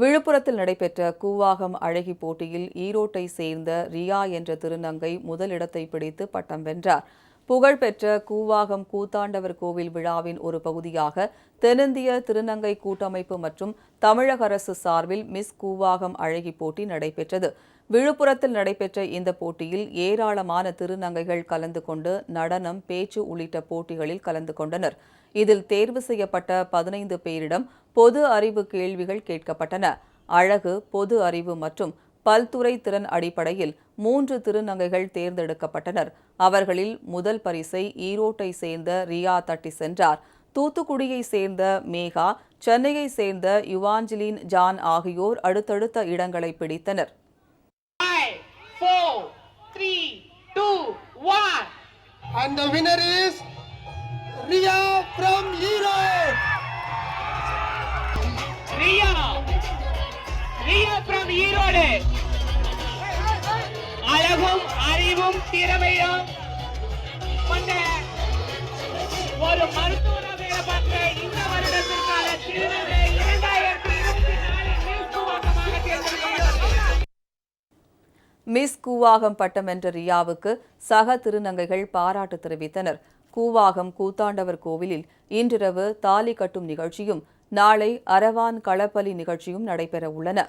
விழுப்புரத்தில் நடைபெற்ற கூவாகம் அழகி போட்டியில் ஈரோட்டை சேர்ந்த ரியா என்ற திருநங்கை முதலிடத்தை பிடித்து பட்டம் வென்றார். புகழ்பெற்ற கூவாகம் கூத்தாண்டவர் கோவில் விழாவின் ஒரு பகுதியாக தென்னிந்திய திருநங்கை கூட்டமைப்பு மற்றும் தமிழக அரசு சார்பில் மிஸ் கூவாகம் அழகி போட்டி நடைபெற்றது. விழுப்புரத்தில் நடைபெற்ற இந்த போட்டியில் ஏராளமான திருநங்கைகள் கலந்து கொண்டு நடனம் பேச்சு உள்ளிட்ட போட்டிகளில் கலந்து கொண்டனர். இதில் தேர்வு செய்யப்பட்ட பதினைந்து பேரிடம் பொது அறிவு கேள்விகள் கேட்கப்பட்டன. அழகு பொது அறிவு மற்றும் பல்துறை திறன் அடிப்படையில் மூன்று திருநங்கைகள் தேர்ந்தெடுக்கப்பட்டனர் அவர்களில் முதல் பரிசை ஈரோட்டை சேர்ந்த ரியா தட்டி சென்றார் தூத்துக்குடியை சேர்ந்த மேகா சென்னையை சேர்ந்த யுவாஞ்சலின் ஜான் ஆகியோர் அடுத்தடுத்த இடங்களை பிடித்தனர். And the winner is Ria from Europe. Erode. அழகும் அறிவும் திறமையும் கொண்ட ஒரு மருத்துவராக வேலை இந்த வருடத்திற்கான திருநங்கை இரண்டாயிரத்தி இருபத்தி தேர்ந்தெடுக்கப்பட்டது. மிஸ் கூவாகம் பட்டம் என்ற ரியாவுக்கு சக திருநங்கைகள் பாராட்டு தெரிவித்தனர். கூவாகம் கூத்தாண்டவர் கோவிலில் இன்றிரவு தாலி கட்டும் நிகழ்ச்சியும் நாளை அரவான் களப்பலி நிகழ்ச்சியும் நடைபெற உள்ளன